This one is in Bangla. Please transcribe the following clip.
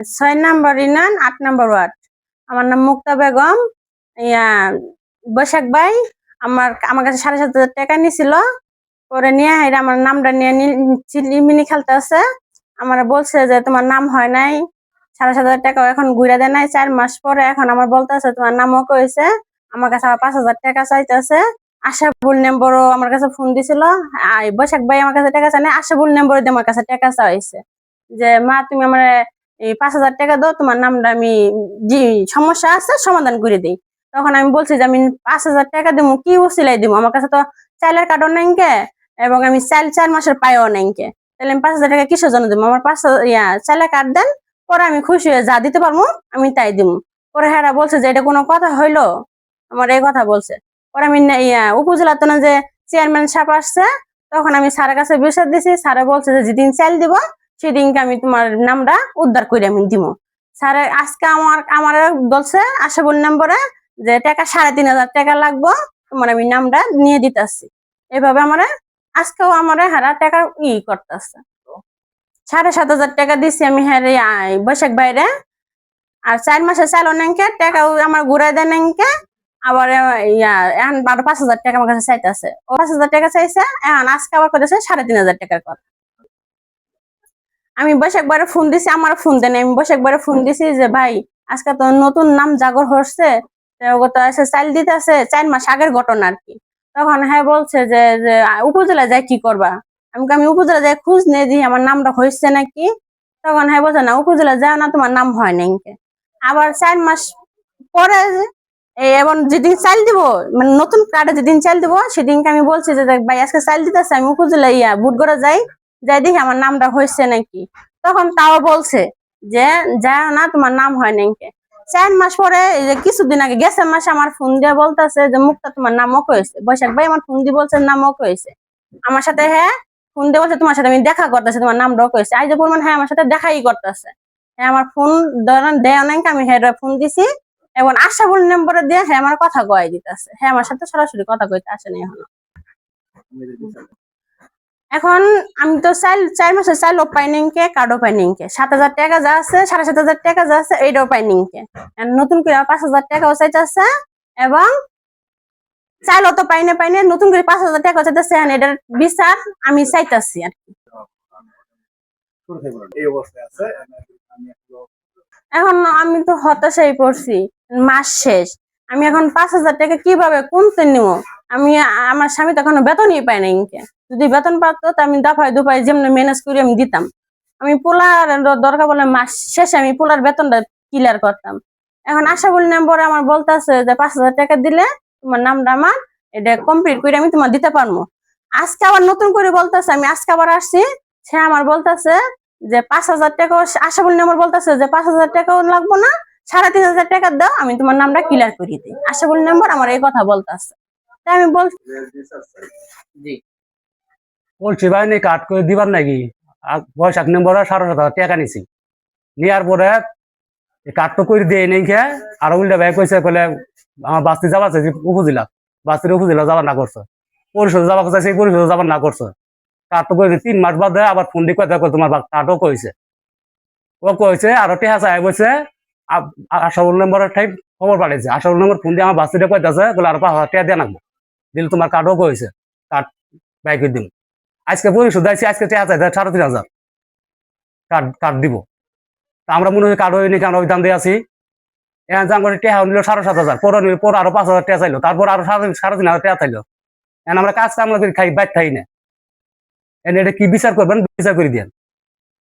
ছয় নম্বর ইউনিয়ন আট নম্বর ওয়ার্ড। আমার নাম মুক্তা বেগম। ইয়া, বৈশাখ ভাই, আমার আমার কাছে সাড়ে সাত হাজার টাকা নিছিল। পরে নিয়ে হাইরে আমার নামটা নিয়ে চিলিমিনি খেলতে আছে। আমার বলছে যে তোমার নাম হয় নাই। সাড়ে সাত হাজার টাকা এখন ঘুরে দেয় নাই। চার মাস পরে এখন আমার বলতেছে তোমার নামও কইছে। আমার কাছে আবার পাঁচ হাজার টাকা চাইতেছে আশাবুল নম্বরও আমার কাছে ফোন দিছিল। বৈশাখ ভাই আমার কাছে টাকা চাই না আশাবুল নম্বর দিয়ে আমার কাছে টাকা চাইছে। যে, মা, তুমি আমার এই পাঁচ হাজার টাকা দাও, তোমার নামটা আমি যে সমস্যা আছে সমাধান করে দিই। তখন আমি বলছি যে আমি পাঁচ হাজার টাকা দিব, কি উসিলাই দিব? আমার কাছে তো চাইলের কার্ডও নাই কে এবং আমি চাইল চার মাসের পাইও নাই কে তাহলে আমি পাঁচ হাজার টাকা কিসের জন্য দিব? আমার পাঁচ হাজার- ইয়া চাইলের কার্ড দেন, পরে আমি খুশি হয়ে যা দিতে পারব, আমি তাই দিব। পরে হ্যাঁ বলছে যে এটা কোনো কথা হইল? আমার এই কথা বলছে। পরে আমি ইয়া উপজেলা তো না যে চেয়ারম্যান সাহেব আসছে, তখন আমি স্যারের কাছে বিষয় দিছি। স্যারে বলছে যে যেদিন চাইল দিব সেদিনকে আমি তোমার নামটা উদ্ধার করে আমি দিব স্যার, আজকে আমার আমার বলছে আশা আশাবুল নম্বরে যে টাকা, সাড়ে তিন হাজার টাকা লাগবো, তোমার আমি নামটা নিয়ে দিতেছি। এভাবে আমার, আজকেও আমার হারা টাকা ই করতেছে। সাড়ে সাত হাজার টাকা দিছি আমি হ্যাঁ বৈশাখ বাইরে। আর চার মাসে চালো নাকি টাকা আমার ঘুরাই দেয় নাকি আবার এখন বারো পাঁচ হাজার টাকা আমার কাছে চাইতেছে। ও পাঁচ হাজার টাকা চাইছে, এখন আজকে আবার করেছে সাড়ে তিন হাজার টাকার কথা আমি বৈশাখ বারে ফোন দিছি আমার ফোন দেন আমি বৈশাখ বারে ফোন দিছি যে, ভাই, আজকে তো নতুন নাম জাগর হচ্ছে। তো ওগো চাইল দিতে আছে চার মাস আগের ঘটনা আর কি। তখন হ্যাঁ বলছে যে উপজেলা যায় কি করবা? আমি আমি উপজেলা যায় খুঁজ নিয়ে দিই আমার নামটা হয়েছে নাকি? তখন হ্যাঁ বলছে, না, উপজেলা যাও না, তোমার নাম হয় নাই আবার চার মাস পরে এবং যেদিন চাল দিব মানে নতুন কার্ডে যেদিন চাল দিব, সেদিনকে আমি বলছি যে ভাই, আজকে চাল দিতেছে, আমি উপজেলা ইয়া বুটগড়া যাই। যাই দেখি আমার নামটা হয়েছে নাকি। তখন তাও বলছে যে যাও না, তোমার নাম হয় নাকি চার মাস পরে, এই যে কিছুদিন আগে, গেছে মাসে আমার ফোন দিয়ে বলতেছে যে, মুক্তা, তোমার নামও হয়েছে। বৈশাখ ভাই আমার ফোন দিয়ে বলছে নামও হয়েছে। আমার সাথে হ্যাঁ? ফোন দিয়ে বলছে, তোমার সাথে আমি দেখা করতেছে, তোমার নাম রক হয়েছে যে পরিমাণ হ্যাঁ আমার সাথে দেখাই করতেছে। হ্যাঁ আমার ফোন ধরেন, দেয় নাকি আমি হ্যাঁ ফোন দিছি। এবং আশাবুল নম্বরে দিয়ে হ্যাঁ আমার কথা কয়ে দিতেছে। হ্যাঁ আমার সাথে সরাসরি কথা কইতে আসে না এখনও। এখন আমি তো চাইল, চার মাসে চাইলও পাই নিংকে কার্ডও পাই নিংকে সাত হাজার টাকা যা আছে, সাড়ে সাত হাজার টাকা যা আছে এইটাও পাই নিংকে নতুন করে পাঁচ হাজার টাকাও চাইতেছে এবং চাইলও তো পাই না, পাই নতুন করে পাঁচ হাজার টাকা চাইতেছে এটার বিচার আমি চাইতেছি আর কি। এখন আমি তো হতাশাই পড়ছি, মাস শেষ। আমি এখন পাঁচ হাজার টাকা কীভাবে কোন কোনতে নিব? আমি, আমার স্বামী তো এখনও বেতনই পাই না ইনকে। যদি বেতন পাতো, তো আমি দফায় দুপায় যেমন ম্যানেজ করে, আমি দিতাম। আমি পোলার দরকার বলে মাস শেষে আমি পোলার বেতনটা ক্লিয়ার করতাম। এখন আশা বলি নম্বরে আমার বলতেছে যে পাঁচ হাজার টাকা দিলে তোমার নামটা আমার, এটা কমপ্লিট করে আমি তোমার দিতে পারব। আজকে আবার নতুন করে বলতেছে, আমি আজকে আবার আসছি, সে আমার বলতেছে যে পাঁচ হাজার টাকা, আশা বলি নম্বর বলতেছে যে পাঁচ হাজার টাকাও লাগবো না, সাড়ে তিন হাজার টাকা দাও, আমি তোমার নামটা ক্লিয়ার করিয়ে দিই। আশা বলি নম্বর আমার এই কথা বলতেছে। আমি বলছি ভাই নি কাট করে দিবার নাকি? আর বৈশাখ নম্বরে সাড়ে সাত হাজার টাকা নিছি। নেওয়ার পরে কাট তো করে দিয়ে নেই খেয়ে আর উল্টা ভাই কইছে কলে আমার বাস্তি যাবা চাইছি উপজেলা। বাস্তির উপজেলা যাবার না করছে। পরিষদে যাবা চাইছে পরিষদে যাবার না করছে। কাট তো করে তিন মাস বাদে আবার ফোন দিয়ে কথা কয় তোমার কাটও কইছে। ও কইছে আরও টেহা চাই বলছে আশাউল নম্বরের ঠাই খবর পাঠাইছে। আশাউল নম্বর ফোন দিয়ে আমার বাস্তিটা কইতাছে বলে আর পাঁচ হাজার টাকা দিয়ে নাকবো দিলে তোমার কার্ডও কইছে কার্ড বাইকে দিন আজকে পরিশোধ আইসি আজকে টাকা চাই সাড়ে তিন হাজার। কার্ড কার্ড দিব। তা আমরা মনে হয় কার্ড হয়নি আমরা ওই দাম দিয়ে আছি। এখন দাম করে টাকা নিল সাড়ে সাত হাজার, পরে নিল, পরে আরও পাঁচ হাজার টাকা চাইলো, তারপর আরও সাড়ে সাড়ে তিন হাজার টাকা চাইলো। এখন আমরা কাজ কাম করে খাই বাইক খাই না। এনে এটা কি বিচার করবেন? বিচার করে দিন